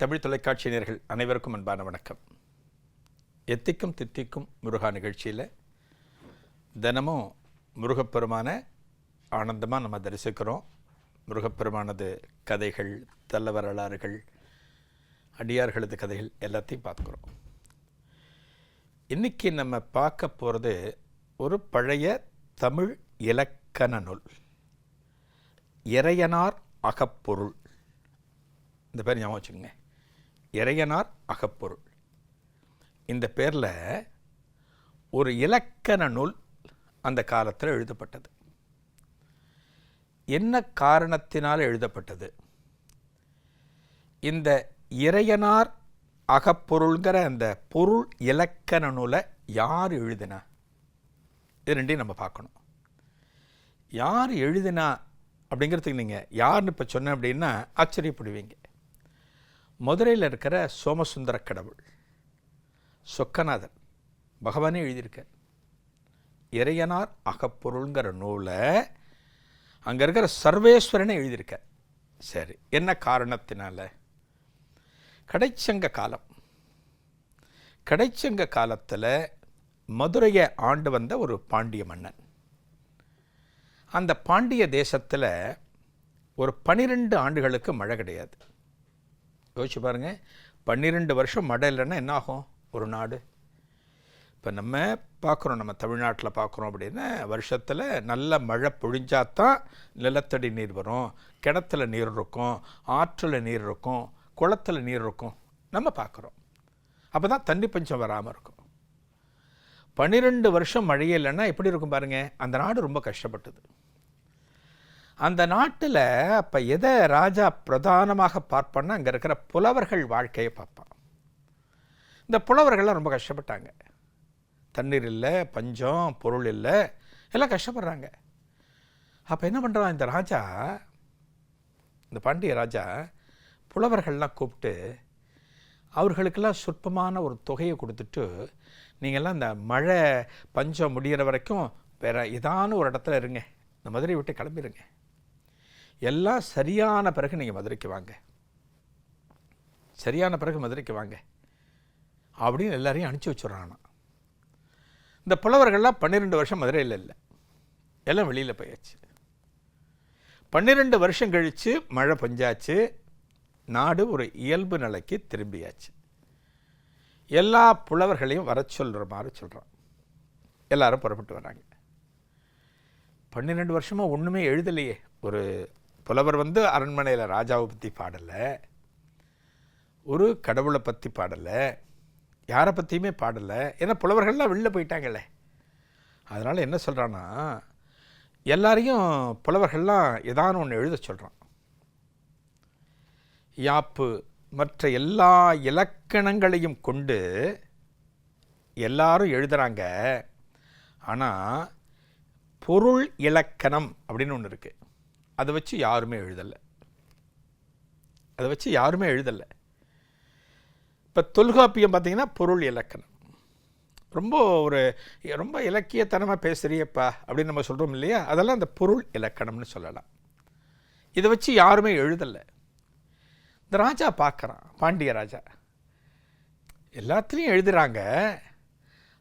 தமிழ் தமிழ் தொலைக்காட்சியினர்கள் அனைவருக்கும் அன்பான வணக்கம். எத்திக்கும் தித்திக்கும் முருகா நிகழ்ச்சியில் தினமும் முருகப்பெருமான ஆனந்தமாக நம்ம தரிசிக்கிறோம். முருகப்பெருமானது கதைகள் தள்ள வரலாறுகள் அடியார்களது கதைகள் எல்லாத்தையும் பார்க்குறோம். இன்னைக்கு நம்ம பார்க்க போகிறது ஒரு பழைய தமிழ் இலக்கண நூல். இறையனார் அகப்பொருள். இந்த பேர் ஞாபகம் வச்சுக்கோங்க. இறையனார் அகப்பொருள். இந்த பேரில் ஒரு இலக்கண நூல் அந்த காலத்தில் எழுதப்பட்டது. என்ன காரணத்தினால் எழுதப்பட்டது? இந்த இறையனார் அகப்பொருள்ங்கிற அந்த பொருள் இலக்கண நூலை யார் எழுதினா? இது ரெண்டையும் நம்ம பார்க்கணும். யார் எழுதினா அப்படிங்கிறதுக்கு நீங்கள் யாருன்னு இப்போ சொன்னேன் அப்படின்னா ஆச்சரியப்படுவீங்க. மதுரையில் இருக்கிற சோமசுந்தர கடவுள் சொக்கநாதன். பகவானே எழுதியிருக்கார். இறையனார் அகப்பொருள்ங்கிற நூலை அங்கே இருக்கிற சர்வேஸ்வரனே எழுதியிருக்கார். சரி என்ன காரணத்தினால? கடைச்சங்க காலம். கடைச்சங்க காலத்தில் மதுரையை ஆண்டு வந்த ஒரு பாண்டிய மன்னன். அந்த பாண்டிய தேசத்தில் ஒரு பனிரெண்டு ஆண்டுகளுக்கு மழை கிடையாது. யோசிச்சு பாருங்கள் பன்னிரெண்டு வருஷம் மழை இல்லைன்னா என்ன ஆகும் ஒரு நாடு. இப்போ நம்ம பார்க்குறோம் நம்ம தமிழ்நாட்டில் பார்க்குறோம் அப்படின்னா வருஷத்தில் நல்ல மழை பொழிஞ்சாதான் நிலத்தடி நீர் வரும். கிணத்துல நீர் இருக்கும் ஆற்றில் நீர் இருக்கும் குளத்தில் நீர் இருக்கும். நம்ம பார்க்குறோம். அப்போ தான் தண்ணி பஞ்சம் வராமல் இருக்கும். பன்னிரெண்டு வருஷம் மழையே இல்லைன்னா எப்படி இருக்கும் பாருங்கள் அந்த நாடு ரொம்ப கஷ்டப்பட்டது. அந்த நாட்டில் அப்போ எதை ராஜா பிரதானமாக பார்ப்பான்னா அங்கே இருக்கிற புலவர்கள் வாழ்க்கையை பார்ப்பான். இந்த புலவர்கள்லாம் ரொம்ப கஷ்டப்பட்டாங்க. தண்ணீர் இல்லை பஞ்சம் பொருள் இல்லை எல்லாம் கஷ்டப்படுறாங்க. அப்போ என்ன பண்ணுறான் இந்த ராஜா? இந்த பாண்டிய ராஜா புலவர்கள்லாம் கூப்பிட்டு அவர்களுக்கெல்லாம் சொற்பமான ஒரு தொகையை கொடுத்துட்டு நீங்கள்லாம் இந்த மழை பஞ்சம் முடிகிற வரைக்கும் வேறு ஏதான ஒரு இடத்துல இருங்க. இந்த மதுரை விட்டு கிளம்பிடுங்க எல்லாம் சரியான பிறகு நீங்கள் மதுரைக்கு வாங்க. சரியான பிறகு மதுரைக்கு வாங்க. அப்படின்னு எல்லாரையும் அனுப்பிச்சி வச்சுட்றானா இந்த புலவர்கள்லாம் பன்னிரெண்டு வருஷம் மதுரையில் இல்லை. எல்லாம் வெளியில் போயாச்சு. பன்னிரெண்டு வருஷம் கழித்து மழை பெஞ்சாச்சு. நாடு ஒரு இயல்பு நிலைக்கு திரும்பியாச்சு. எல்லா புலவர்களையும் வர சொல்கிற மாதிரி சொல்கிறான் எல்லாரும் புறப்பட்டு வராங்க. பன்னிரெண்டு வருஷமாக ஒன்றுமே எழுதலையே ஒரு புலவர் வந்து அரண்மனையில் ராஜாவை பற்றி பாடலை. ஒரு கடவுளை பற்றி பாடலை. யாரை பற்றியுமே பாடலை. ஏன்னா புலவர்கள்லாம் வெளில போயிட்டாங்களே. அதனால் என்ன சொல்கிறான்னா எல்லாரையும் புலவர்கள்லாம் ஏதான ஒன்று எழுத சொல்கிறான் யாப்பு மற்ற எல்லா இலக்கணங்களையும் கொண்டு எல்லாரும் எழுதுகிறாங்க ஆனால் பொருள் இலக்கணம் அப்படின்னு ஒன்று இருக்குது அதை வச்சு யாருமே எழுதலை. அதை வச்சு யாருமே எழுதலை. இப்போ தொல்காப்பியம் பார்த்தீங்கன்னா பொருள் இலக்கணம். ரொம்ப ஒரு ரொம்ப இலக்கியத்தனமாக பேசுகிறியப்பா அப்படின்னு நம்ம சொல்கிறோம் இல்லையா? அதெல்லாம் அந்த பொருள் இலக்கணம்னு சொல்லலாம். இதை வச்சு யாருமே எழுதலை. இந்த ராஜா பார்க்குறான் பாண்டிய ராஜா. எல்லாத்துலேயும் எழுதுகிறாங்க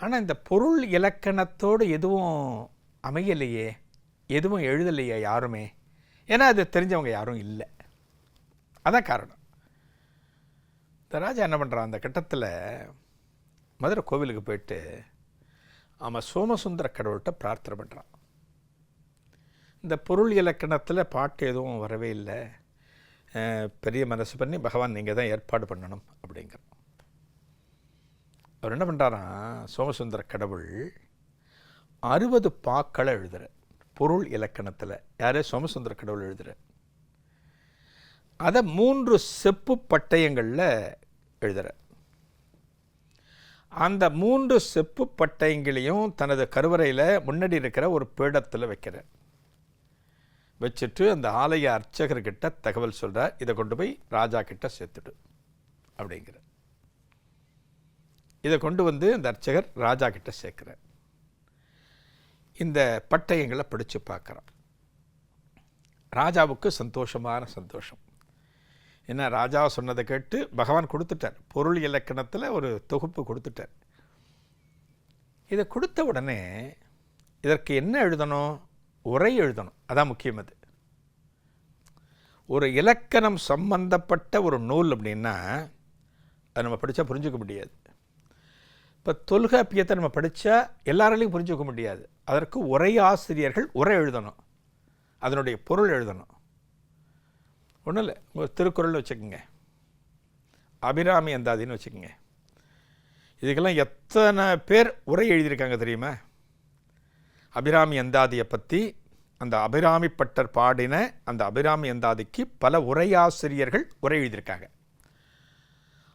ஆனால் இந்த பொருள் இலக்கணத்தோடு எதுவும் அமையலையே எதுவும் எழுதலையே யாருமே? ஏன்னா அது தெரிஞ்சவங்க யாரும் இல்லை. அதான் காரணம். இந்த ராஜா என்ன பண்ணுறான் அந்த கட்டத்தில் மதுரை கோவிலுக்கு போயிட்டு அவன் சோமசுந்தர கடவுள்கிட்ட பிரார்த்தனை பண்ணுறான் இந்த பொருள் இலக்கணத்தில் பாட்டு எதுவும் வரவே இல்லை. பெரிய மனசு பண்ணி பகவான் நீங்கள் தான் ஏற்பாடு பண்ணணும் அப்படிங்கிற அவர் என்ன பண்ணுறாராம் சோமசுந்தர கடவுள் அறுபது பாக்களை எழுதுகிற பொருள் இலக்கணத்தில். யாரே? சோமசுந்தர கடவுள் எழுதுகிற அதை மூன்று செப்பு பட்டயங்களில் எழுதுகிற அந்த மூன்று செப்பு பட்டயங்களையும் தனது கருவறையில் முன்னாடி இருக்கிற ஒரு பீடத்தில் வைக்கிற வச்சுட்டு அந்த ஆலய அர்ச்சகர்கிட்ட தகவல் சொல்கிறார் இதை கொண்டு போய் ராஜா கிட்ட சேர்த்துடு அப்படிங்கிற இதை கொண்டு வந்து இந்த அர்ச்சகர் ராஜா கிட்ட சேர்க்குறேன் இந்த பட்டயங்களை படித்து பார்க்குறான் ராஜாவுக்கு சந்தோஷமான சந்தோஷம். என்ன ராஜா சொன்னதை கேட்டு பகவான் கொடுத்துட்டார். பொருள் இலக்கணத்தில் ஒரு தொகுப்பு கொடுத்துட்டார். இதை கொடுத்த உடனே இதற்கு என்ன எழுதணும்? உரை எழுதணும். அதான் முக்கியம் அது. ஒரு இலக்கணம் சம்பந்தப்பட்ட ஒரு நூல் அப்படின்னா அதை நம்ம படித்தா புரிஞ்சுக்க முடியாது. இப்போ தொல்காப்பியத்தை நம்ம படித்தா எல்லாராலையும் புரிஞ்சுக்க முடியாது. அதற்கு உரை ஆசிரியர்கள் உரை எழுதணும். அதனுடைய பொருள் எழுதணும். ஒன்றும் இல்லை. ஒரு திருக்குறள் வச்சுக்கோங்க. அபிராமி அந்தாதின்னு வச்சுக்கோங்க. இதுக்கெல்லாம் எத்தனை பேர் உரை எழுதியிருக்காங்க தெரியுமா? அபிராமி அந்தாதியை பற்றி அந்த அபிராமி பட்டர் பாடின அந்த அபிராமி அந்தாதிக்கு பல உரையாசிரியர்கள் உரை எழுதியிருக்காங்க.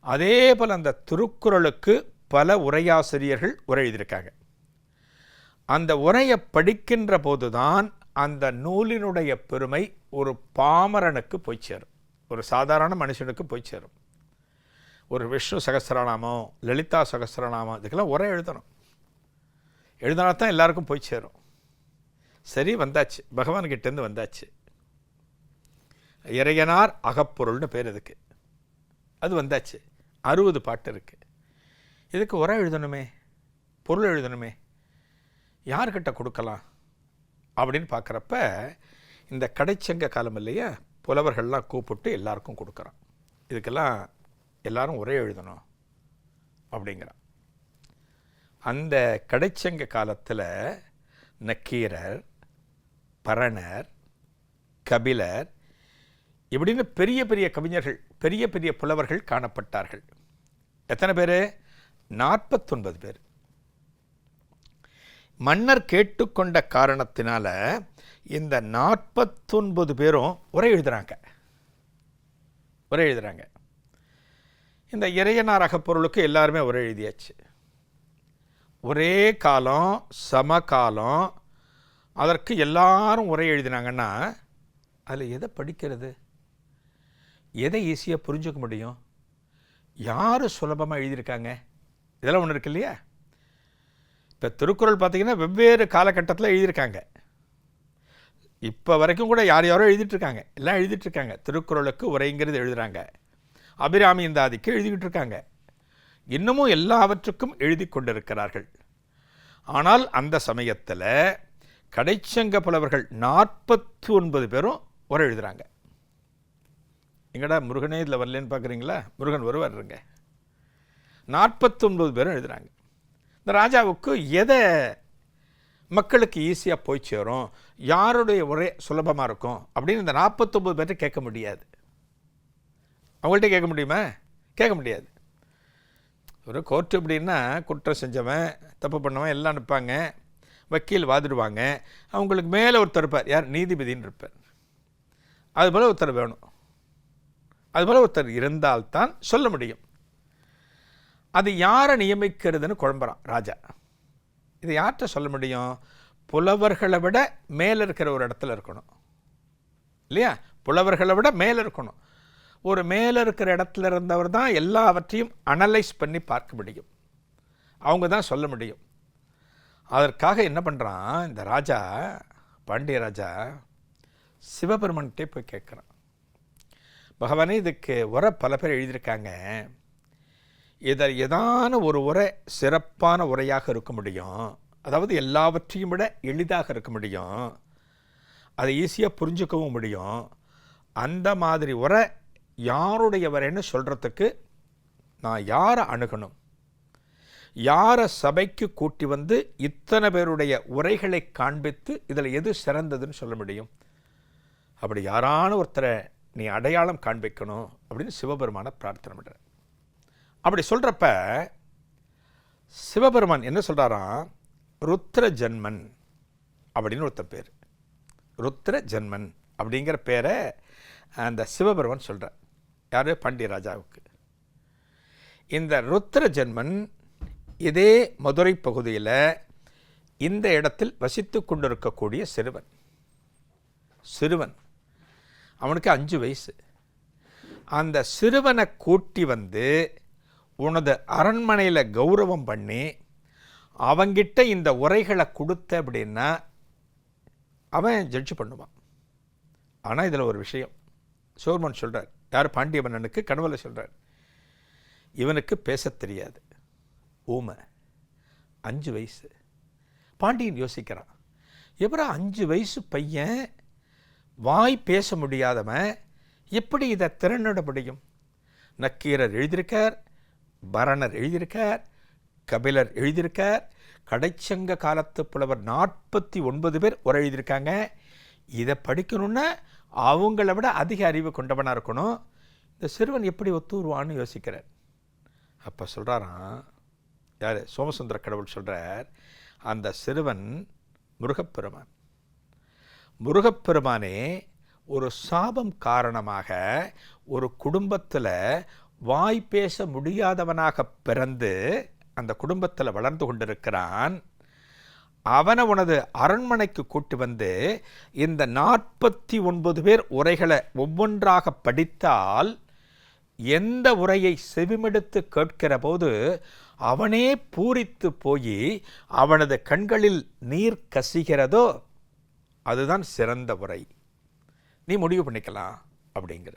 அதே போல் அந்த திருக்குறளுக்கு பல உரையாசிரியர்கள் உரை எழுதியிருக்காங்க அந்த உரையை படிக்கின்ற போதுதான் அந்த நூலினுடைய பெருமை ஒரு பாமரனுக்கு போய் சேரும். ஒரு சாதாரண மனுஷனுக்கு போய் சேரும். ஒரு விஷ்ணு சகஸ்ரநாமம் லலிதா சகஸ்ரநாமம் இதுக்கெல்லாம் உரை எழுதணும். எழுதினா தான் எல்லாருக்கும் போய் சேரும். சரி வந்தாச்சு. பகவான்கிட்டேருந்து வந்தாச்சு. இறையனார் அகப்பொருள்னு பேர் இதுக்கு அது வந்தாச்சு. அறுபது பாட்டு இருக்குது இதுக்கு உரம் எழுதணுமே? பொருள் எழுதணுமே? யார்கிட்ட கொடுக்கலாம்? அப்படின்னு பார்க்குறப்ப இந்த கடைச்சங்க காலம் இல்லையா? புலவர்கள்லாம் கூப்பிட்டு எல்லாருக்கும் கொடுக்குறான். இதுக்கெல்லாம் எல்லாரும் உரை எழுதணும் அப்படிங்கிறான். அந்த கடைச்சங்க காலத்தில் நக்கீரர் பரணர் கபிலர் இப்படின்னு பெரிய பெரிய கவிஞர்கள் பெரிய பெரிய புலவர்கள் காணப்பட்டார்கள். எத்தனை பேர்? நாற்பத்தொன்பது பேர். மன்னர் கேட்டுக்கொண்ட காரணத்தினால இந்த நாற்பத்தொன்பது பேரும் உரை எழுதுறாங்க. உரை எழுதுறாங்க. இந்த இறையனார் அகப்பொருளுக்கு எல்லாருமே உரை எழுதியாச்சு. ஒரே காலம் சமகாலம் அதற்கு எல்லாரும் உரை எழுதினாங்கன்னா அதில் எதை படிக்கிறது? எதை ஈஸியாக புரிஞ்சுக்க முடியும்? யார் சுலபமாக எழுதியிருக்காங்க? இதெல்லாம் ஒன்று இருக்கு இல்லையா? இப்போ திருக்குறள் பார்த்தீங்கன்னா வெவ்வேறு காலகட்டத்தில் எழுதியிருக்காங்க. இப்போ வரைக்கும் கூட யார் யாரோ எழுதிட்டுருக்காங்க எல்லாம் எழுதிட்டுருக்காங்க திருக்குறளுக்கு உரைங்கிறது எழுதுறாங்க. அபிராமி இந்தாதிக்கு எழுதிக்கிட்டு இருக்காங்க. இன்னமும் எல்லாவற்றுக்கும் எழுதி கொண்டிருக்கிறார்கள். ஆனால் அந்த சமயத்தில் கடைச்சங்க புலவர்கள் நாற்பத்தி ஒன்பது பேரும் உரை எழுதுறாங்க. எங்கடா முருகனே இதில் வரலன்னு பார்க்குறீங்களா முருகன் வருவாருங்க. நாற்பத்தொன்பது பேரும் எழுதுகிறாங்க இந்த ராஜாவுக்கு எதை மக்களுக்கு ஈஸியாக போய் சேரும்? யாருடைய உரை சுலபமாக இருக்கும்? அப்படின்னு இந்த நாற்பத்தொம்பது பேர்ட்ட கேட்க முடியாது. அவங்கள்ட்ட கேட்க முடியுமா? கேட்க முடியாது. ஒரு கோர்ட்டு எப்படின்னா குற்றம் செஞ்சவன் தப்பு பண்ணவன் எல்லாம் நிற்பாங்க. வக்கீல் வாதிடுவாங்க. அவங்களுக்கு மேலே ஒருத்தர் இருப்பார். யார்? நீதிபதின்னு இருப்பார். அதுபோல் ஒருத்தர் வேணும். அதுபோல் ஒருத்தர் இருந்தால்தான் சொல்ல முடியும். அது யாரை நியமிக்கிறதுன்னு குழம்புறான் ராஜா. இது யார்கிட்ட சொல்ல முடியும்? புலவர்களை விட மேலே இருக்கிற ஒரு இடத்துல இருக்கணும். இல்லையா? புலவர்களை விட மேலே இருக்கணும். ஒரு மேலே இருக்கிற இடத்துல இருந்தவர் தான் எல்லாவற்றையும் அனலைஸ் பண்ணி பார்க்க முடியும். அவங்க தான் சொல்ல முடியும். அதற்காக என்ன பண்ணுறான் இந்த ராஜா பாண்டிய ராஜா சிவபெருமன்கிட்டே போய் கேட்குறான். பகவானே இதுக்கு உர பல பேர் எழுதியிருக்காங்க. இதில் ஏதான ஒரு உரை சிறப்பான உரையாக இருக்க முடியும்? அதாவது எல்லாவற்றையும் விட எளிதாக இருக்க முடியும். அதை ஈஸியாக புரிஞ்சுக்கவும் முடியும். அந்த மாதிரி உரை யாருடைய வரைன்னு சொல்கிறதுக்கு நான் யாரை அணுகணும்? யாரை சபைக்கு கூட்டி வந்து இத்தனை பேருடைய உரைகளை காண்பித்து இதில் எது சிறந்ததுன்னு சொல்ல முடியும்? அப்படி யாரான ஒருத்தரை நீ அடையாளம் காண்பிக்கணும் அப்படின்னு சிவபெருமான பிரார்த்தனை பண்ணுற அப்படி சொல்கிறப்ப சிவபெருமான் என்ன சொல்கிறாராம் ருத்ர ஜன்மன் அப்படின்னு ஒருத்த பேர். ருத்ர ஜன்மன் அப்படிங்கிற பேரை அந்த சிவபெருமான் சொல்கிறார் யார்? பாண்டிய ராஜாவுக்கு. இந்த ருத்ர ஜென்மன் இதே மதுரை பகுதியில் இந்த இடத்தில் வசித்து கொண்டிருக்கக்கூடிய சிறுவன். சிறுவன். அவனுக்கு அஞ்சு வயசு. அந்த சிறுவனை கூட்டி வந்து உனது அரண்மனையில் கௌரவம் பண்ணி அவங்கிட்ட இந்த உரைகளை கொடுத்த அப்படின்னா அவன் ஜட்ஜ் பண்ணுவான். ஆனால் இதில் ஒரு விஷயம். சோர்மன் சொல்கிறார் யார் பாண்டியமன்னனுக்கு கனவுல சொல்கிறார் இவனுக்கு பேசத் தெரியாது. ஊமை அஞ்சு வயசு. பாண்டியன் யோசிக்கிறான் எப்படா அஞ்சு வயசு பையன் வாய் பேச முடியாதவன் எப்படி இதை திறனிட முடியும்? நக்கீரர் எழுதியிருக்கார் பரணர் எழுதியிருக்கார் கபிலர் எழுதியிருக்கார் கடைச்சங்க காலத்து புலவர் நாற்பத்தி ஒன்பது பேர் உரை எழுதியிருக்காங்க. இதை படிக்கணுன்னா அவங்கள விட அதிக அறிவு கொண்டவனாக இருக்கணும். இந்த சிறுவன் எப்படி ஒத்துருவான்னு யோசிக்கிறார். அப்போ சொல்கிறாராம் யார்? சோமசுந்தர கடவுள் சொல்கிறார் அந்த சிறுவன் முருகப்பெருமான். முருகப்பெருமானே ஒரு சாபம் காரணமாக ஒரு குடும்பத்தில் வாய் பேச முடியாதவனாக பிறந்து அந்த குடும்பத்தில் வளர்ந்து கொண்டிருக்கிறான். அவனை உனது அரண்மனைக்கு கூட்டி வந்து இந்த நாற்பத்தி ஒன்பது பேர் உரைகளை ஒவ்வொன்றாக படித்தால் எந்த உரையை செவிமெடுத்து கேட்கிற போது அவனே பூரித்து போய் அவனது கண்களில் நீர் கசிகிறதோ அதுதான் சிறந்த உரை. நீ முடிவு பண்ணிக்கலாம் அப்படிங்கிற.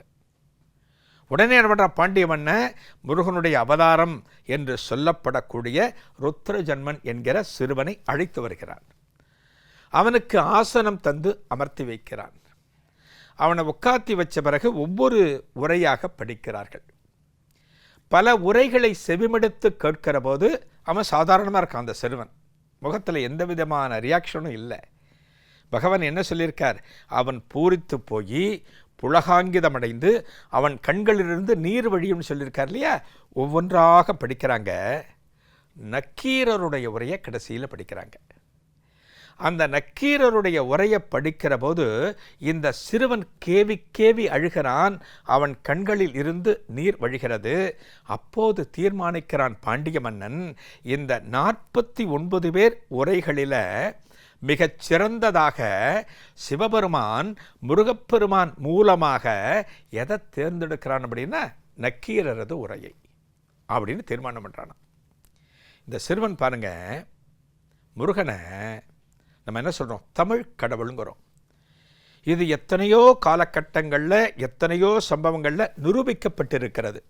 உடனே என்ன பாண்டிய மன்னன் முருகனுடைய அவதாரம் என்று சொல்லப்படக்கூடிய ருத்ர ஜன்மன் என்கிற சிறுவனை அழைத்து வருகிறான். அவனுக்கு ஆசனம் தந்து அமர்த்தி வைக்கிறான். அவனை உட்காத்தி வச்ச பிறகு ஒவ்வொரு உரையாக படிக்கிறார்கள். பல உரைகளை செவிமெடுத்து கேட்கிற போது அவன் சாதாரணமாக இருக்கான் அந்த சிறுவன். முகத்தில் எந்த விதமான ரியாக்ஷனும் இல்லை. பகவான் என்ன சொல்லியிருக்கார்? அவன் பூரித்து போய் புலகாங்கிதமடைந்து அவன் கண்களிலிருந்து நீர் வழியும்னு சொல்லியிருக்கார் இல்லையா? ஒவ்வொன்றாக படிக்கிறாங்க. நக்கீரருடைய உரையை கடைசியில் படிக்கிறாங்க. அந்த நக்கீரருடைய உரையை படிக்கிற போது இந்த சிறுவன் கேவி கேவி அழுகிறான். அவன் கண்களில் இருந்து நீர் வழிகிறது. அப்போது தீர்மானிக்கிறான் பாண்டிய மன்னன் இந்த நாற்பத்தி ஒன்பது பேர் உரைகளில் மிகச் சிறந்ததாக சிவபெருமான் முருகப்பெருமான் மூலமாக எதை தேர்ந்தெடுக்கிறான் அப்படின்னா நக்கீரரது உரையை அப்படின்னு தீர்மானம் பண்ணுறான் இந்த சிறுவன் பாருங்க முருகனை நம்ம என்ன சொல்கிறோம் தமிழ் கடவுளுங்கிறோம். இது எத்தனையோ காலகட்டங்களில் எத்தனையோ சம்பவங்களில் நிரூபிக்கப்பட்டிருக்கிறது.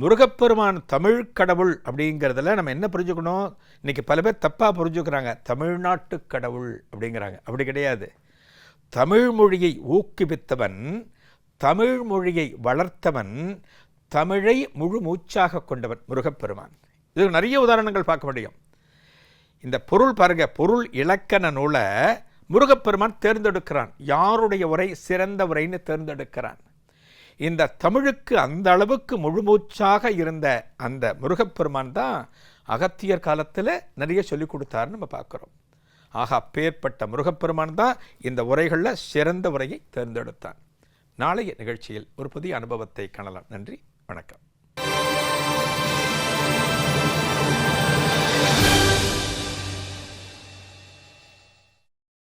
முருகப்பெருமான் தமிழ் கடவுள் அப்படிங்கிறதுல நம்ம என்ன புரிஞ்சுக்கணும்? இன்றைக்கி பல பேர் தப்பாக புரிஞ்சுக்கிறாங்க. தமிழ்நாட்டு கடவுள் அப்படிங்கிறாங்க. அப்படி கிடையாது. தமிழ் மொழியை ஊக்குவித்தவன் தமிழ் மொழியை வளர்த்தவன் தமிழை முழு மூச்சாக கொண்டவன் முருகப்பெருமான். இது நிறைய உதாரணங்கள் பார்க்க முடியும். இந்த பொருள் பாருங்க பொருள் இலக்கண நூலை முருகப்பெருமான் தேர்ந்தெடுக்கிறான். யாருடைய உரை சிறந்த உரைன்னு தேர்ந்தெடுக்கிறான். இந்த தமிழுக்கு அந்த அளவுக்கு முழுமூச்சாக இருந்த அந்த முருகப்பெருமான் தான் அகத்தியர் காலத்தில் நிறைய சொல்லிக் கொடுத்தாருன்னு நம்ம பார்க்குறோம். ஆக அப்பேற்பட்ட முருகப்பெருமான் தான் இந்த உரைகளில் சிறந்த உரையை தேர்ந்தெடுத்தான். நாளைய நிகழ்ச்சியில் ஒரு புதிய அனுபவத்தை காணலாம். நன்றி. வணக்கம்.